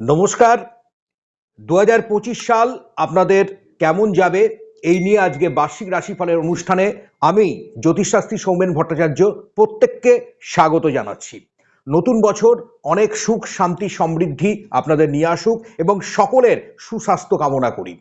নমস্কার। দু হাজার পঁচিশ সাল আপনাদের কেমন যাবে এই নিয়ে আজকে বার্ষিক রাশিফলের অনুষ্ঠানে আমি জ্যোতিষশাস্ত্রী সৌমেন ভট্টাচার্য প্রত্যেককে স্বাগত জানাচ্ছি। নতুন বছর অনেক সুখ, শান্তি, সমৃদ্ধি আপনাদের নিয়ে আসুক এবং সকলের সুস্বাস্থ্য কামনা করি।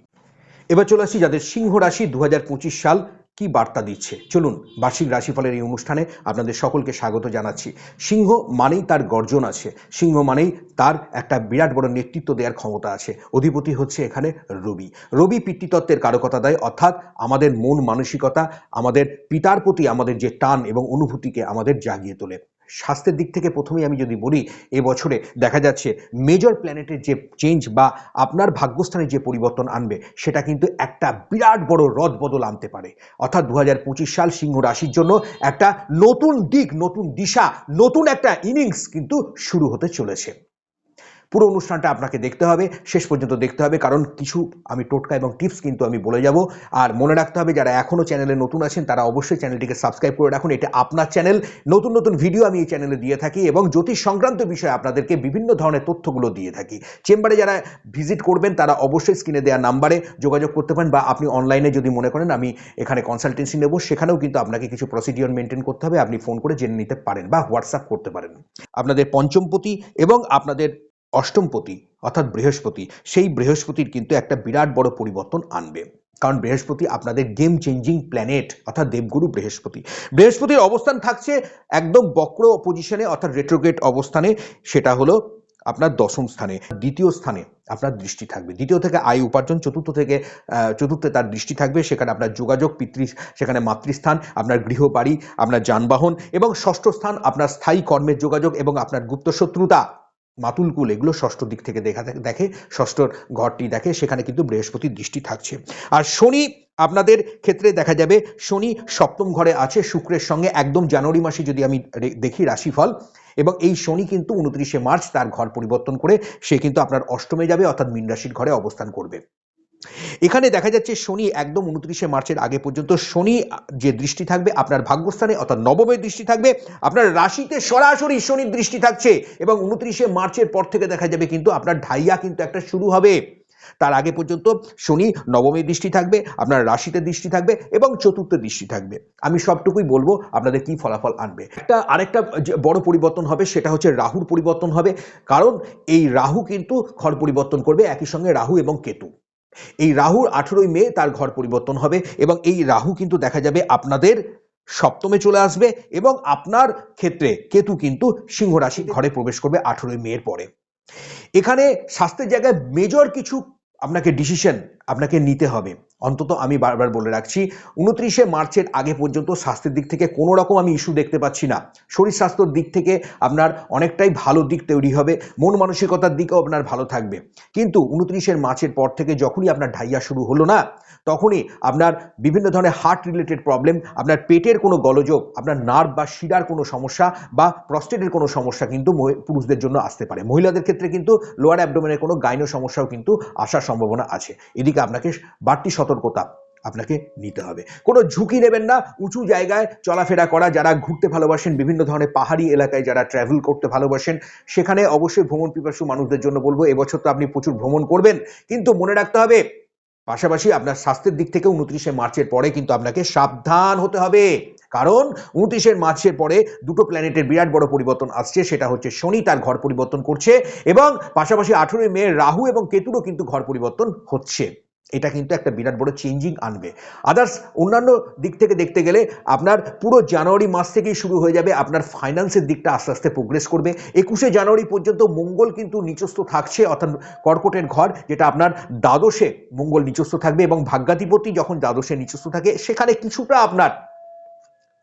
এবার চলে আসি যাদের সিংহ রাশি দু হাজার পঁচিশ সাল কি বার্তা দিচ্ছে? চলুন, বার্ষিক রাশিফলের এই অনুষ্ঠানে আপনাদের সকলকে স্বাগত জানাচ্ছি। সিংহ মানেই তার গর্জন আছে। সিংহ মানেই তার একটা বিরাট বড় নেতৃত্ব দেওয়ার ক্ষমতা আছে। অধিপতি হচ্ছে এখানে রবি। রবি পিতৃতত্ত্বের কারকতা দেয়, অর্থাৎ আমাদের মন মানসিকতা, আমাদের পিতার প্রতি আমাদের যে টান এবং অনুভূতিকে আমাদের জাগিয়ে তোলে। স্বাস্থ্যের দিক থেকে প্রথমেই আমি যদি বলি এবছরে দেখা যাচ্ছে মেজর প্ল্যানেটের যে চেঞ্জ বা আপনার ভাগ্যস্থানে যে পরিবর্তন আনবে, সেটা কিন্তু একটা বিরাট বড় রদ বদল আনতে পারে। অর্থাৎ দু হাজার পঁচিশ সাল সিংহ রাশির জন্য একটা নতুন দিক, নতুন দিশা, নতুন একটা ইনিংস কিন্তু শুরু হতে চলেছে। পুরো অনুষ্ঠানটা আপনাকে দেখতে হবে, শেষ পর্যন্ত দেখতে হবে, কারণ কিছু আমি টোটকা এবং টিপস কিন্তু আমি বলে যাব। আর মনে রাখতে হবে, যারা এখনও চ্যানেলে নতুন আছেন, তারা অবশ্যই চ্যানেলটিকে সাবস্ক্রাইব করে রাখুন। এটা আপনার চ্যানেল। নতুন নতুন ভিডিও আমি এই চ্যানেলে দিয়ে থাকি এবং জ্যোতিষ সংক্রান্ত বিষয়ে আপনাদেরকে বিভিন্ন ধরনের তথ্যগুলো দিয়ে থাকি। চেম্বারে যারা ভিজিট করবেন, তারা অবশ্যই স্ক্রিনে দেওয়া নাম্বারে যোগাযোগ করতে পারেন বা আপনি অনলাইনে যদি মনে করেন, আমি এখানে কনসালটেন্সি নেব। সেখানেও কিন্তু আপনাকে কিছু প্রসিডিওর মেনটেন করতে হবে। আপনি ফোন করে জেনে নিতে পারেন বা হোয়াটসঅ্যাপ করতে পারেন। আপনাদের পঞ্চমপতি এবং আপনাদের অষ্টমপতি, অর্থাৎ বৃহস্পতি, সেই বৃহস্পতির কিন্তু একটা বিরাট বড় পরিবর্তন আনবে। কারণ বৃহস্পতি আপনাদের গেম চেঞ্জিং প্ল্যানেট অর্থাৎ দেবগুরু বৃহস্পতি। বৃহস্পতির অবস্থান থাকছে একদম বক্র পজিশনে অর্থাৎ রেট্রোগেট অবস্থানে। সেটা হলো আপনার দশম স্থানে। দ্বিতীয় স্থানে আপনার দৃষ্টি থাকবে। দ্বিতীয় থেকে আয় উপার্জন, চতুর্থ থেকে চতুর্থে তার দৃষ্টি থাকবে। সেখানে আপনার যোগাযোগ, পিতৃ, সেখানে মাতৃস্থান, আপনার গৃহবাড়ি, আপনার যানবাহন এবং ষষ্ঠ স্থান আপনার স্থায়ী কর্মের যোগাযোগ এবং আপনার গুপ্ত শত্রুতা মাতুলকুল এগুলো ষষ্ঠ দিক থেকে দেখা দেখে ষষ্ঠর ঘরটি দেখে, সেখানে কিন্তু বৃহস্পতির দৃষ্টি থাকছে। আর শনি আপনাদের ক্ষেত্রে দেখা যাবে, শনি সপ্তম ঘরে আছে, শুক্রের সঙ্গে একদম জানুয়ারি মাসে যদি আমি দেখি রাশিফল, এবং এই শনি কিন্তু উনত্রিশে মার্চ তার ঘর পরিবর্তন করে, সে কিন্তু আপনার অষ্টমে যাবে, অর্থাৎ মীন রাশির ঘরে অবস্থান করবে। এখানে দেখা যাচ্ছে শনি একদম উনত্রিশে মার্চের আগে পর্যন্ত। শনি যে দৃষ্টি থাকবে, আপনার ভাগ্যস্থানে, অর্থাৎ নবমের দৃষ্টি থাকবে, আপনার রাশিতে সরাসরি শনির দৃষ্টি থাকছে এবং উনত্রিশে মার্চের পর থেকে দেখা যাবে কিন্তু আপনার ঢাইয়া কিন্তু একটা শুরু হবে। তার আগে পর্যন্ত শনি নবমী দৃষ্টি থাকবে, আপনার রাশিতে দৃষ্টি থাকবে এবং চতুর্থ দৃষ্টি থাকবে। আমি সবটুকুই বলব, আপনাদের কি ফলাফল আনবে। একটা, আরেকটা বড় পরিবর্তন হবে, সেটা হচ্ছে রাহুর পরিবর্তন হবে। কারণ এই রাহু কিন্তু ঘর পরিবর্তন করবে, একই সঙ্গে রাহু এবং কেতু। এই রাহুর আঠেরোই মে তার ঘর পরিবর্তন হবে এবং এই রাহু কিন্তু দেখা যাবে আপনাদের সপ্তমে চলে আসবে এবং আপনার ক্ষেত্রে কেতু কিন্তু সিংহ রাশি ঘরে প্রবেশ করবে আঠেরোই মেয়ের পরে। এখানে স্বাস্থ্যের জায়গায় মেজর কিছু আপনাকে ডিসিশন আপনাকে নিতে হবে। অন্তত আমি বারবার বলে রাখছি, উনত্রিশে মার্চের আগে পর্যন্ত স্বাস্থ্যের দিক থেকে কোনো রকম আমি ইস্যু দেখতে পাচ্ছি না। শরীর স্বাস্থ্যর দিক থেকে আপনার অনেকটাই ভালো দিক তৈরি হবে, মন মানসিকতার দিকেও আপনার ভালো থাকবে। কিন্তু উনত্রিশের মার্চের পর থেকে যখনই আপনার ঢাইয়া শুরু হলো না তখনই আপনার বিভিন্ন ধরনের হার্ট রিলেটেড প্রবলেম আপনার পেটের কোনো গলযোগ, আপনার নার্ভ বা শিরার কোনো সমস্যা বা প্রস্টেটের কোনো সমস্যা কিন্তু পুরুষদের জন্য আসতে পারে। মহিলাদের ক্ষেত্রে কিন্তু লোয়ার অ্যাবডোমেনের কোনো গাইনো সমস্যাও কিন্তু আসার সম্ভাবনা আছে। এদিকে আপনাকে বাড়তি সতর্কতা আপনাকে নিতে হবে। কোনো ঝুঁকি নেবেন না, উঁচু জায়গায় চলাফেরা করা, যারা ঘুরতে ভালোবাসেন, বিভিন্ন ধরনের পাহাড়ি এলাকায় যারা ট্রাভেল করতে ভালোবাসেন, সেখানে অবশ্যই ভ্রমণ পিপাসু মানুষদের জন্য বলব, এবছর তো আপনি প্রচুর ভ্রমণ করবেন। কিন্তু মনে রাখতে হবে পাশাপাশি আপনার স্বাস্থ্যের দিক থেকে উনত্রিশে মার্চের পরে কিন্তু আপনাকে সাবধান হতে হবে। কারণ উনত্রিশের মার্চের পরে দুটো প্ল্যানেটের বিরাট বড় পরিবর্তন আসছে, সেটা হচ্ছে শনি তার ঘর পরিবর্তন করছে এবং পাশাপাশি আঠেরোই মে রাহু এবং কেতুরও কিন্তু ঘর পরিবর্তন হচ্ছে। এটা কিন্তু একটা বিরাট বড় চেঞ্জিং আনবে। আদার্স অন্যান্য দিক থেকে দেখতে গেলে আপনার পুরো জানুয়ারি মাস থেকেই শুরু হয়ে যাবে, আপনার ফাইন্যান্সের দিকটা আস্তে আস্তে প্রোগ্রেস করবে। একুশে জানুয়ারি পর্যন্ত মঙ্গল কিন্তু নিচস্থ থাকছে, অর্থাৎ কর্কটের ঘর, যেটা আপনার দ্বাদশে মঙ্গল নিচস্থ থাকবে এবং ভাগ্যাধিপতি যখন দ্বাদশে নিচস্থ থাকে, সেখানে কিছুটা আপনার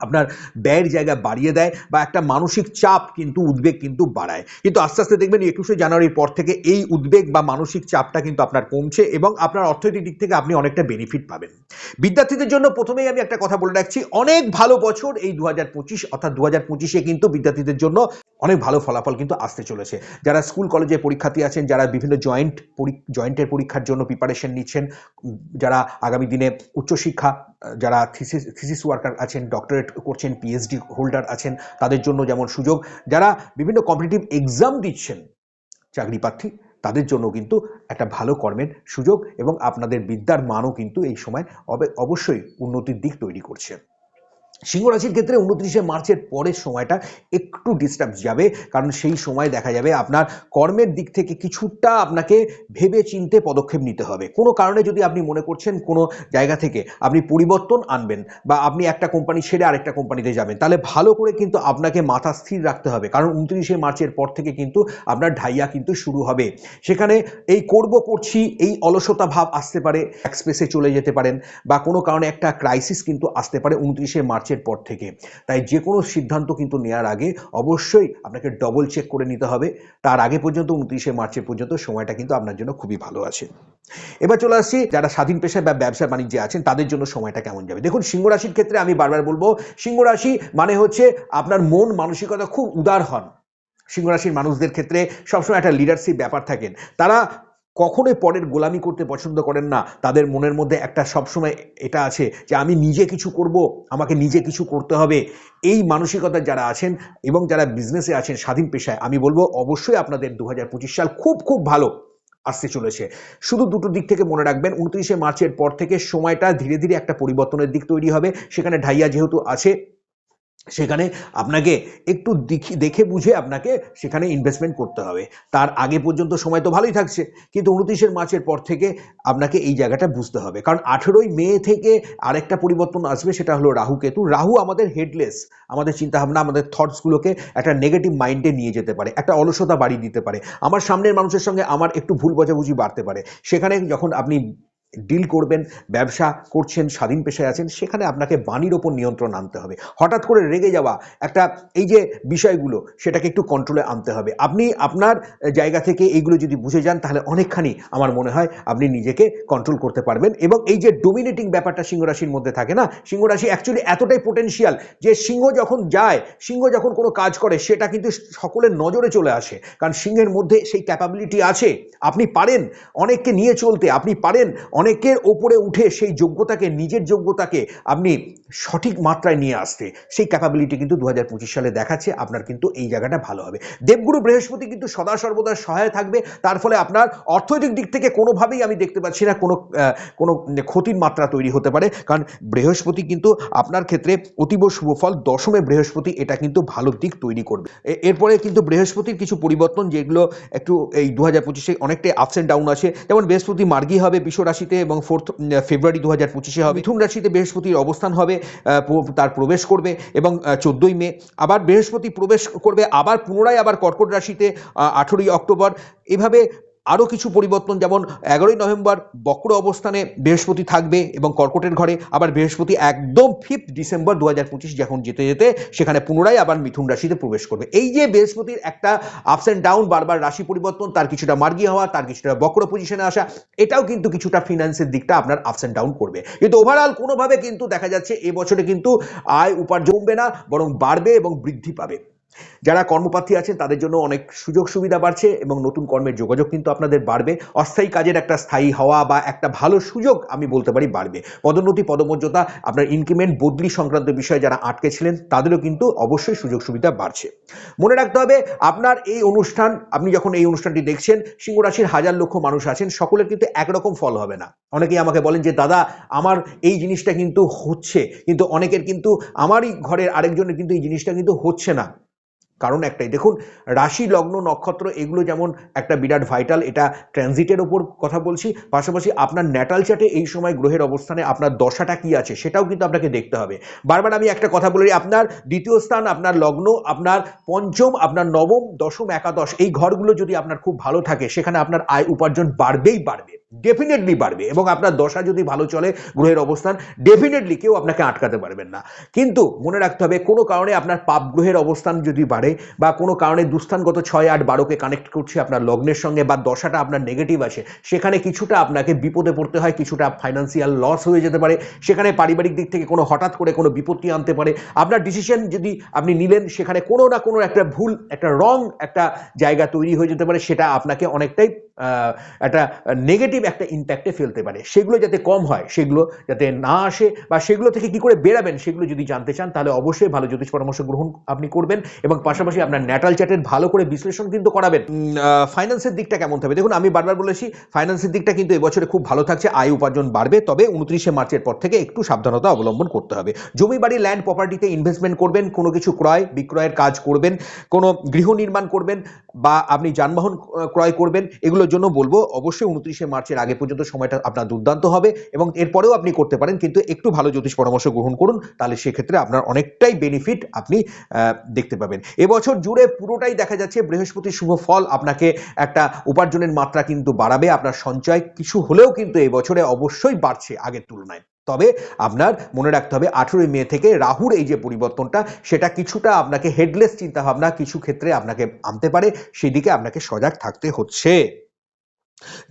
আপনার ব্যয়ের জায়গা বাড়িয়ে দেয় বা একটা মানসিক চাপ কিন্তু, উদ্বেগ কিন্তু বাড়ায়। কিন্তু আস্তে আস্তে দেখবেন একুশে জানুয়ারির পর থেকে এই উদ্বেগ বা মানসিক চাপটা কিন্তু আপনার কমছে এবং আপনার অর্থনৈতিক দিক থেকে আপনি অনেকটা বেনিফিট পাবেন। বিদ্যার্থীদের জন্য প্রথমেই আমি একটা কথা বলে রাখছি, অনেক ভালো বছর এই দু অর্থাৎ দু হাজার পঁচিশে কিন্তু বিদ্যার্থীদের জন্য অনেক ভালো ফলাফল কিন্তু আসতে চলেছে। যারা স্কুল, কলেজে পরীক্ষার্থী আছেন, যারা বিভিন্ন জয়েন্ট জয়েন্টের পরীক্ষার জন্য প্রিপারেশন নিচ্ছেন যারা আগামী দিনে উচ্চশিক্ষা যারা থিসিস থিসিস ওয়ার্কার আছেন ডক্টরেট করছেন পিএইচডি হোল্ডার আছেন, তাদের জন্য যেমন সুযোগ, যারা বিভিন্ন কম্পিটিটিভ এক্সাম দিচ্ছেন, চাকরি প্রার্থী, তাদের জন্য কিন্তু একটা ভালো কর্মের সুযোগ এবং আপনাদের বিদ্যার মানও কিন্তু এই সময় অবে- অবশ্যই উন্নতির দিক তৈরি করছে। সিংহ রাশির ক্ষেত্রে উনত্রিশে মার্চের পরের সময়টা একটু ডিস্টার্ব যাবে, কারণ সেই সময় দেখা যাবে আপনার কর্মের দিক থেকে কিছুটা আপনাকে ভেবে চিনতে পদক্ষেপ নিতে হবে। কোনো কারণে যদি আপনি মনে করছেন কোনো জায়গা থেকে আপনি পরিবর্তন আনবেন বা আপনি একটা কোম্পানি ছেড়ে আরেকটা কোম্পানিতে যাবেন, তাহলে ভালো করে কিন্তু আপনাকে মাথা স্থির রাখতে হবে, কারণ উনত্রিশে মার্চের পর থেকে কিন্তু আপনার ঢাইয়া কিন্তু শুরু হবে। সেখানে এই করব করছি, এই অলসতা ভাব আসতে পারে এক্সপ্রেসে চলে যেতে পারেন বা কোনো কারণে একটা ক্রাইসিস কিন্তু আসতে পারে উনত্রিশে মার্চের পর থেকে। তাই যে কোনো সিদ্ধান্ত কিন্তু নেওয়ার আগে অবশ্যই আপনাকে ডবল চেক করে নিতে হবে। তার আগে পর্যন্ত, উনত্রিশে মার্চের পর্যন্ত সময়টা কিন্তু আপনার জন্য খুবই ভালো আছে। এবার চলে আসছি যারা স্বাধীন পেশায় বা ব্যবসা বাণিজ্যে আছেন, তাদের জন্য সময়টা কেমন যাবে? দেখুন, সিংহ রাশির ক্ষেত্রে আমি বারবার বলব, সিংহ রাশি মানে হচ্ছে আপনার মন মানসিকতা খুব উদার হন। সিংহ রাশির মানুষদের ক্ষেত্রে সবসময় একটা লিডারশিপ ব্যাপার থাকেন। তারা কখনোই পরের গোলামি করতে পছন্দ করেন না। তাদের মনের মধ্যে একটা সবসময় এটা আছে যে, আমি নিজে কিছু করব, আমাকে নিজে কিছু করতে হবে। এই মানসিকতা যারা আছেন এবং যারা বিজনেসে আছেন স্বাধীন পেশায়, আমি বলব অবশ্যই আপনাদের দু হাজার পঁচিশ সাল খুব খুব ভালো আসতে চলেছে। শুধু দুটো দিক থেকে মনে রাখবেন, উনত্রিশে মার্চের পর থেকে সময়টা ধীরে ধীরে একটা পরিবর্তনের দিক তৈরি হবে। সেখানে ঢাইয়া যেহেতু আছে সেখানে আপনাকে একটু দেখি বুঝে আপনাকে সেখানে ইনভেস্টমেন্ট করতে হবে। তার আগে পর্যন্ত সময় তো ভালোই থাকছে, কিন্তু উনত্রিশের মার্চের পর থেকে আপনাকে এই জায়গাটা বুঝতে হবে। কারণ আঠেরোই মে থেকে আরেকটা পরিবর্তন আসবে, সেটা হলো রাহু কেতু। রাহু আমাদের হেডলেস আমাদের চিন্তাভাবনা, আমাদের থটসগুলোকে একটা নেগেটিভ মাইন্ডে নিয়ে যেতে পারে, একটা অলসতা বাড়িয়ে দিতে পারে। আমার সামনের মানুষের সঙ্গে আমার একটু ভুল বোঝাবুঝি বাড়তে পারে। সেখানে যখন আপনি ডিল করবেন, ব্যবসা করছেন, স্বাধীন পেশায় আছেন, সেখানে আপনাকে বাণীর ওপর নিয়ন্ত্রণ আনতে হবে। হঠাৎ করে রেগে যাওয়া একটা এই যে বিষয়গুলো, সেটাকে একটু কন্ট্রোলে আনতে হবে। আপনি আপনার জায়গা থেকে এইগুলো যদি বুঝে যান, তাহলে অনেকখানি আমার মনে হয় আপনি নিজেকে কন্ট্রোল করতে পারবেন। এবং এই যে ডোমিনেটিং ব্যাপারটা সিংহরাশির মধ্যে থাকে না, সিংহরাশি অ্যাকচুয়ালি এতটাই পোটেনশিয়াল যে সিংহ যখন যায়, সিংহ যখন কোনো কাজ করে, সেটা কিন্তু সকলের নজরে চলে আসে। কারণ সিংহের মধ্যে সেই ক্যাপাবিলিটি আছে। আপনি পারেন অনেককে নিয়ে চলতে, আপনি পারেন অনেকের ওপরে উঠে সেই যোগ্যতাকে, নিজের যোগ্যতাকে আপনি সঠিক মাত্রায় নিয়ে আসতে, সেই ক্যাপাবিলিটি কিন্তু দু হাজার পঁচিশ সালে দেখাচ্ছে, আপনার কিন্তু এই জায়গাটা ভালো হবে। দেবগুরু বৃহস্পতি কিন্তু সদা সর্বদা সহায় থাকবে, তার ফলে আপনার অর্থনৈতিক দিক থেকে কোনোভাবেই আমি দেখতে পাচ্ছি না কোনো কোনো ক্ষতির মাত্রা তৈরি হতে পারে, কারণ বৃহস্পতি কিন্তু আপনার ক্ষেত্রে অতীব শুভ ফল, দশমে বৃহস্পতি এটা কিন্তু ভালো দিক তৈরি করবে। এরপরে কিন্তু বৃহস্পতির কিছু পরিবর্তন যেগুলো একটু এই দু হাজার পঁচিশে অনেকটাই আপস অ্যান্ড ডাউন আছে, যেমন বৃহস্পতি মার্গী হবে বিশ্ব রাশিতে এবং ফোর্থ ফেব্রুয়ারি দু হাজার পঁচিশে হবে। মিথুন রাশিতে বৃহস্পতির অবস্থান হবে তার প্রবেশ করবে এবং চোদ্দোই মে। আবার বৃহস্পতি প্রবেশ করবে, আবার পুনরায় আবার কর্কট রাশিতে আঠেরোই অক্টোবর। এভাবে আরও কিছু পরিবর্তন, যেমন এগারোই নভেম্বর বক্র অবস্থানে বৃহস্পতি থাকবে এবং কর্কটের ঘরে, আবার বৃহস্পতি একদম ফিফথ ডিসেম্বর দু হাজার পঁচিশ যখন যেতে যেতে সেখানে পুনরায় আবার মিথুন রাশিতে প্রবেশ করবে। এই যে বৃহস্পতির একটা আপস অ্যান্ড ডাউন বারবার রাশি পরিবর্তন, তার কিছুটা মার্গী হওয়া, তার কিছুটা বক্র পজিশনে আসা, এটাও কিন্তু কিছুটা ফিনান্সের দিকটা আপনার আপস অ্যান্ড ডাউন করবে। কিন্তু ওভারঅল কোনোভাবে কিন্তু দেখা যাচ্ছে, এবছরে কিন্তু আয় উপার্জন কমবে না, বরং বাড়বে এবং বৃদ্ধি পাবে। যারা কর্মপ্রার্থী আছেন, তাদের জন্য অনেক সুযোগ সুবিধা বাড়ছে এবং নতুন কর্মের যোগাযোগ কিন্তু আপনাদের বাড়বে। অস্থায়ী কাজের একটা স্থায়ী হওয়া বা একটা ভালো সুযোগ আমি বলতে পারি বাড়বে। পদোন্নতি, পদমর্যাদা, আপনার ইনক্রিমেন্ট বদলি সংক্রান্ত বিষয়ে যারা আটকে ছিলেন, তাদেরও কিন্তু অবশ্যই সুযোগ সুবিধা বাড়ছে। মনে রাখতে হবে, আপনার এই অনুষ্ঠান, আপনি যখন এই অনুষ্ঠানটি দেখছেন সিংহ রাশির হাজার লক্ষ মানুষ আছেন, সকলের কিন্তু একরকম ফল হবে না। অনেকেই আমাকে বলেন যে, দাদা, আমার এই জিনিসটা কিন্তু হচ্ছে। কিন্তু অনেকের কিন্তু, আমারই ঘরের আরেকজনের কিন্তু এই জিনিসটা কিন্তু হচ্ছে না। কারণ একটাই। দেখুন, রাশি, লগ্ন, নক্ষত্র, এগুলো যেমন একটা বিরাট ভাইটাল এটা ট্রানজিটের ওপর কথা বলছি। পাশাপাশি আপনার ন্যাটাল চার্টে এই সময় গ্রহের অবস্থানে আপনার দশাটা কি আছে, সেটাও কিন্তু আপনাকে দেখতে হবে। বারবার আমি একটা কথা বলি আপনার দ্বিতীয় স্থান, আপনার লগ্ন, আপনার পঞ্চম, আপনার নবম, দশম, একাদশ, এই ঘরগুলো যদি আপনার খুব ভালো থাকে, সেখানে আপনার আয় উপার্জন বাড়বেই বাড়বে। ডেফিনেটলি বাড়বে এবং আপনার দশা যদি ভালো চলে গ্রহের অবস্থান ডেফিনেটলি কেউ আপনাকে আটকাতে পারবেন না। কিন্তু মনে রাখতে হবে, কোনো কারণে আপনার পাপ গ্রহের অবস্থান যদি বাড়ে বা কোনো কারণে দুস্থানগত ছয় আট বারোকে কানেক্ট করছে আপনার লগ্নের সঙ্গে বা দশাটা আপনার নেগেটিভ আসে, সেখানে কিছুটা আপনাকে বিপদে পড়তে হয়, কিছুটা ফাইন্যান্সিয়াল লস হয়ে যেতে পারে, সেখানে পারিবারিক দিক থেকে কোনো হঠাৎ করে কোনো বিপত্তি আনতে পারে। আপনার ডিসিশন যদি আপনি নিলেন, সেখানে কোনো না কোনো একটা ভুল, একটা রং একটা জায়গা তৈরি হয়ে যেতে পারে, সেটা আপনাকে অনেকটাই একটা নেগেটিভ একটা ইম্প্যাক্টে ফেলতে পারে। সেগুলো যাতে কম হয়, সেগুলো যাতে না আসে বা সেগুলো থেকে কি করে বেরাবেন, সেগুলো যদি জানতে চান, তাহলে অবশ্যই ভালো জ্যোতিষ পরামর্শ গ্রহণ আপনি করবেন এবং পাশাপাশি আপনার ন্যাটাল চ্যাটের ভালো করে বিশ্লেষণ কিন্তু করাবেন। ফাইন্যান্সের দিকটা কেমন থাকবে? দেখুন, আমি বারবার বলেছি ফাইন্যান্সের দিকটা কিন্তু এবছরে খুব ভালো থাকছে, আয় উপার্জন বাড়বে, তবে উনত্রিশে মার্চের পর থেকে একটু সাবধানতা অবলম্বন করতে হবে। জমি, বাড়ি ল্যান্ড প্রপার্টিতে ইনভেস্টমেন্ট করবেন, কোনো কিছু ক্রয়, বিক্রয়ের কাজ করবেন, কোনো গৃহ নির্মাণ করবেন বা আপনি যানবাহন ক্রয় করবেন এগুলোর জন্য বলব, অবশ্যই উনত্রিশে মার্চের আগে পর্যন্ত সময়টা আপনার দুর্দান্ত হবে এবং এরপরেও আপনি করতে পারেন, কিন্তু একটু ভালো জ্যোতিষ পরামর্শ গ্রহণ করুন, তাহলে সেক্ষেত্রে আপনার অনেকটাই বেনিফিট আপনি দেখতে পাবেন। এবছর জুড়ে পুরোটাই দেখা যাচ্ছে বৃহস্পতির শুভ ফল আপনাকে একটা উপার্জনের মাত্রা কিন্তু বাড়াবে, আপনার সঞ্চয় কিছু হলেও কিন্তু এবছরে অবশ্যই বাড়ছে আগের তুলনায়। তবে আপনার মনে রাখতে হবে, আঠেরোই মে থেকে রাহুর এই যে পরিবর্তনটা, সেটা কিছুটা আপনাকে হেডলেস চিন্তাভাবনা কিছু ক্ষেত্রে আপনাকে আনতে পারে, সেদিকে আপনাকে সজাগ থাকতে হচ্ছে।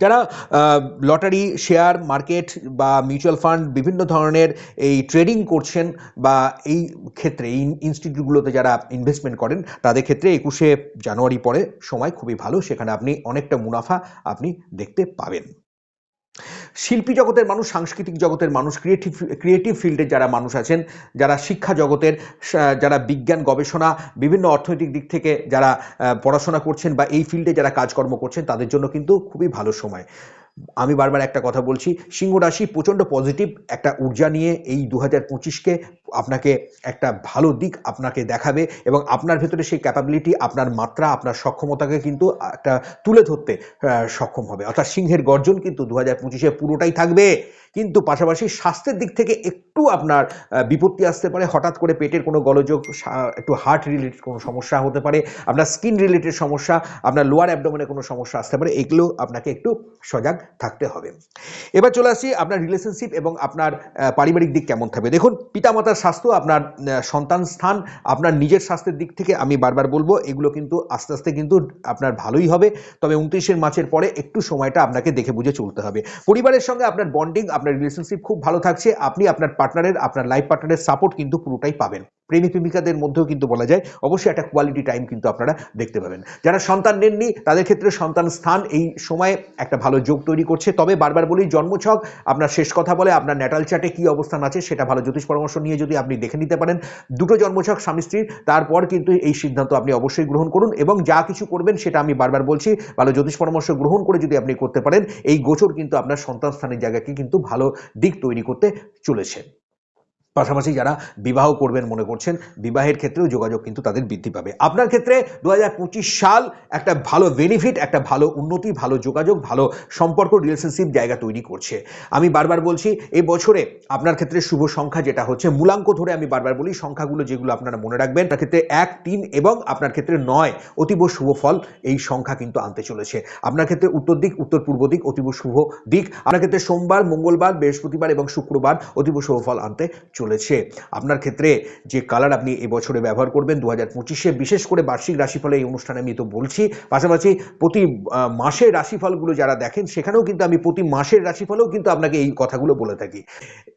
যারা লটারি, শেয়ার মার্কেট বা মিউচুয়াল ফান্ড বিভিন্ন ধরনের এই ট্রেডিং করছেন বা এই ক্ষেত্রে, এই ইনস্টিটিউটগুলোতে যারা ইনভেস্টমেন্ট করেন, তাদের ক্ষেত্রে একুশে জানুয়ারি পরে সময় খুবই ভালো। সেখানে আপনি অনেকটা মুনাফা আপনি দেখতে পাবেন। শিল্পী জগতের মানুষ, সাংস্কৃতিক জগতের মানুষ ক্রিয়েটিভ ক্রিয়েটিভ ফিল্ডের যারা মানুষ আছেন, যারা শিক্ষা জগতের যারা বিজ্ঞান, গবেষণা, বিভিন্ন অর্থনৈতিক দিক থেকে যারা পড়াশোনা করছেন বা এই ফিল্ডে যারা কাজকর্ম করছেন, তাদের জন্য কিন্তু খুবই ভালো সময়। আমি বারবার একটা কথা বলছি, সিংহ রাশি প্রচণ্ড পজিটিভ একটা ঊর্জা নিয়ে এই দু হাজার পঁচিশকে আপনাকে একটা ভালো দিক আপনাকে দেখাবে এবং আপনার ভেতরে সেই ক্যাপাবিলিটি আপনার মাত্রা, আপনার সক্ষমতাকে কিন্তু একটা তুলে ধরতে সক্ষম হবে। অর্থাৎ সিংহের গর্জন কিন্তু দু হাজার পঁচিশে পুরোটাই থাকবে। কিন্তু পাশাপাশি স্বাস্থ্যের দিক থেকে একটু আপনার বিপত্তি আসতে পারে। হঠাৎ করে পেটের কোনো গলযোগ একটু হার্ট রিলেটেড কোনো সমস্যা হতে পারে, আপনার স্কিন রিলেটেড সমস্যা, আপনার লোয়ার অ্যাবডোমেনে কোনো সমস্যা আসতে পারে, এগুলো আপনাকে একটু সজাগ থাকতে হবে। এবার চলে আসি আপনার রিলেশনশিপ এবং আপনার পারিবারিক দিক কেমন থাকবে। দেখুন, পিতামাতার স্বাস্থ্য, আপনার সন্তান স্থান, আপনার নিজের স্বাস্থ্যের দিক থেকে আমি বারবার বলব, এগুলো কিন্তু আস্তে আস্তে কিন্তু আপনার ভালোই হবে। তবে উনত্রিশের মাসের পরে একটু সময়টা আপনাকে দেখে বুঝে চলতে হবে। পরিবারের সঙ্গে আপনার বন্ডিং আপনার রিলেশনশিপ খুব ভালো থাকছে। আপনি আপনার পার্টনারের আপনার লাইফ পার্টনারের সাপোর্ট কিন্তু পুরোটাই পাবেন। প্রেমিক প্রেমিকাদের মধ্যেও কিন্তু বলা যায়, অবশ্যই একটা কোয়ালিটি টাইম কিন্তু আপনারা দেখতে পাবেন। যারা সন্তান নেননি, তাদের ক্ষেত্রে সন্তান স্থান এই সময়ে একটা ভালো যোগ তৈরি করছে। তবে বারবার বলি, জন্মছক, আপনার শেষ কথা বলে আপনার ন্যাটাল চার্টে কী অবস্থান আছে সেটা ভালো জ্যোতিষ পরামর্শ নিয়ে যদি আপনি দেখে নিতে পারেন। দুটো জন্মছক স্বামী স্ত্রীর তারপর কিন্তু এই সিদ্ধান্ত আপনি অবশ্যই গ্রহণ করুন এবং যা কিছু করবেন সেটা আমি বারবার বলছি, ভালো জ্যোতিষ পরামর্শ গ্রহণ করে যদি আপনি করতে পারেন, এই গোচর কিন্তু আপনার সন্তান স্থানের জায়গাকে কিন্তু ভালো দিক তৈরি করতে চলেছে। পাশাপাশি যারা বিবাহ করবেন মনে করছেন, বিবাহের ক্ষেত্রেও যোগাযোগ কিন্তু তাদের বৃদ্ধি পাবে। আপনার ক্ষেত্রে দু হাজার পঁচিশ সাল একটা ভালো বেনিফিট একটা ভালো উন্নতি, ভালো যোগাযোগ, ভালো সম্পর্ক রিলেশনশিপ জায়গা তৈরি করছে। আমি বারবার বলছি এই বছরে আপনার ক্ষেত্রে শুভ সংখ্যা যেটা হচ্ছে, মূলাঙ্ক ধরে আমি বারবার বলি, সংখ্যাগুলো যেগুলো আপনারা মনে রাখবেন, তার ক্ষেত্রে এক, তিন এবং আপনার ক্ষেত্রে নয় অতীব শুভ ফল এই সংখ্যা কিন্তু আনতে চলেছে। আপনার ক্ষেত্রে উত্তর দিক, উত্তর পূর্ব দিক অতীব শুভ দিক। আপনার ক্ষেত্রে সোমবার, মঙ্গলবার, বৃহস্পতিবার এবং শুক্রবার অতীব শুভ ফল আনতে চলেছে। আপনার ক্ষেত্রে যে কালার আপনি এবছরে ব্যবহার করবেন দু হাজার পঁচিশে, বিশেষ করে বার্ষিক রাশিফলে এই অনুষ্ঠানে আমি তো বলছি। পাশাপাশি প্রতি মাসের রাশিফলগুলো যারা দেখেন, সেখানেও কিন্তু আমি প্রতি মাসের রাশিফলেও কিন্তু আপনাকে এই কথাগুলো বলে থাকি।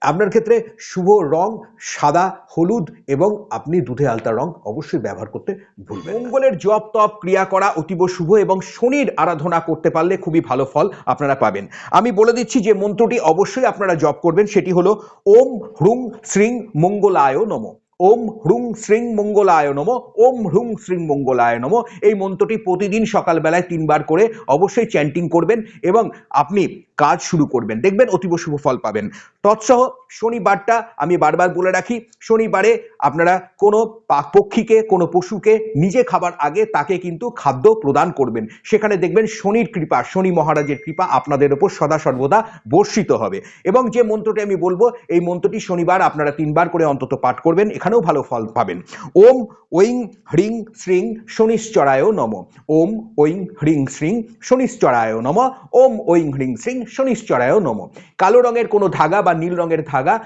আপনার ক্ষেত্রে শুভ রং, সাদা, হলুদ এবং আপনি দুধে আলতা রং অবশ্যই ব্যবহার করতে ভুলবেন। মঙ্গলের জপ, তপ, ক্রিয়া করা অতীব শুভ এবং শনির আরাধনা করতে পারলে খুবই ভালো ফল আপনারা পাবেন। আমি বলে দিচ্ছি যে মন্ত্রটি অবশ্যই আপনারা জপ করবেন, সেটি হলো ওম হ্রুং শ্রীং মঙ্গলায় নম। ওম হ্রুং শ্রীং মঙ্গলায় নম। ওম হ্রুং শ্রীং মঙ্গলায় নম। এই মন্ত্রটি প্রতিদিন সকালবেলায় তিনবার করে অবশ্যই চ্যান্টিং করবেন এবং আপনি কাজ শুরু করবেন। দেখবেন অতীব শুভ ফল পাবেন। তৎসহ শনিবারটা আমি বারবার বলে রাখি, শনিবারে আপনারা কোনো পক্ষীকে কোনো পশুকে নিজে খাবার আগে তাকে কিন্তু খাদ্য প্রদান করবেন। সেখানে দেখবেন শনির কৃপা, শনি মহারাজের কৃপা আপনাদের ওপর সদা সর্বদা বর্ষিত হবে। এবং যে মন্ত্রটি আমি বলব, এই মন্ত্রটি শনিবার আপনারা তিনবার করে অন্তত পাঠ করবেন, এখানেও ভালো ফল পাবেন। ওম ঐং হ্রিং শ্রিং শনিশ্চরায় নম। ওম ঐং হ্রিং শ্রিং শনিশ্চরায় নম। ওম ঐং হ্রিং শ্রিং শনিশ্চরায় নম। কালো রঙের কোনো ধাগা বা নীল রঙের ধাগা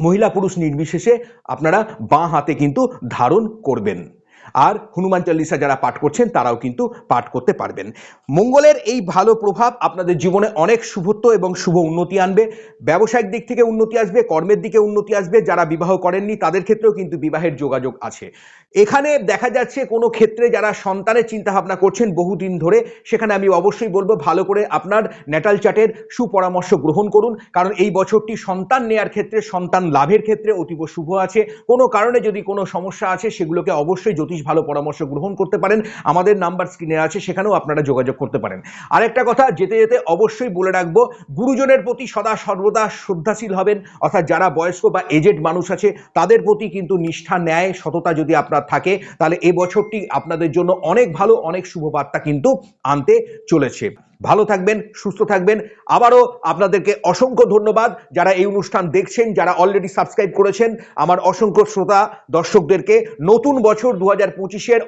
মহিলা পুরুষ নির্বিশেষে আপনারা বাঁ হাতে কিন্তু ধারণ করবেন। আর হনুমান চল্লিশা যারা পাঠ করছেন, তারাও কিন্তু পাঠ করতে পারবেন। মঙ্গলের এই ভালো প্রভাব আপনাদের জীবনে অনেক শুভত্ব এবং শুভ উন্নতি আনবে। ব্যবসায়িক দিক থেকে উন্নতি আসবে, কর্মের দিকে উন্নতি আসবে। যারা বিবাহ করেননি, তাদের ক্ষেত্রেও কিন্তু বিবাহের যোগাযোগ আছে। এখানে দেখা যাচ্ছে কোনো ক্ষেত্রে যারা সন্তানের চিন্তা ভাবনা করছেন বহুদিন ধরে, সেখানে আমি অবশ্যই বলব ভালো করে আপনার ন্যাটাল চার্টের সুপরামর্শ গ্রহণ করুন। কারণ এই বছরটি সন্তান নেয়ার ক্ষেত্রে, সন্তান লাভের ক্ষেত্রে অতীব শুভ আছে। কোনো কারণে যদি কোনো সমস্যা আছে, সেগুলোকে অবশ্যই জ্যোতিষ ভালো পরামর্শ গ্রহণ করতে পারেন। আমাদের নাম্বার স্ক্রিনে আছে, সেখানেও আপনারা যোগাযোগ করতে পারেন। আরেকটা কথা, যেতে যেতে অবশ্যই বলে রাখব, গুরুজনের প্রতি সদা সর্বদা শ্রদ্ধাশীল হবেন। অর্থাৎ যারা বয়স্ক বা এজেড মানুষ আছে, তাদের প্রতি কিন্তু নিষ্ঠা, ন্যায়, সততা যদি আপনার থাকে, তাহলে এই বছরটি আপনাদের জন্য অনেক ভালো, অনেক শুভ বার্তা কিন্তু আনতে চলেছে। ভালো থাকবেন, সুস্থ থাকবেন। আবারও আপনাদেরকে অসংখ্য ধন্যবাদ যারা এই অনুষ্ঠান দেখছেন, যারা অলরেডি সাবস্ক্রাইব করেছেন। আমার অসংখ্য শ্রোতা দর্শকদেরকে নতুন বছর দু হাজার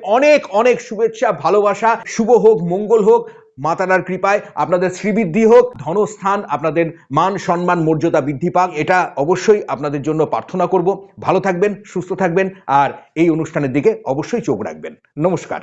অনেক অনেক শুভেচ্ছা, ভালোবাসা, শুভ হোক, মঙ্গল হোক। মাতারার কৃপায় আপনাদের শ্রীবৃদ্ধি হোক, ধনস্থান, আপনাদের মান, সম্মান, মর্যাদা বৃদ্ধি পাক, এটা অবশ্যই আপনাদের জন্য প্রার্থনা করব। ভালো থাকবেন, সুস্থ থাকবেন, আর এই অনুষ্ঠানের দিকে অবশ্যই চোখ রাখবেন। নমস্কার।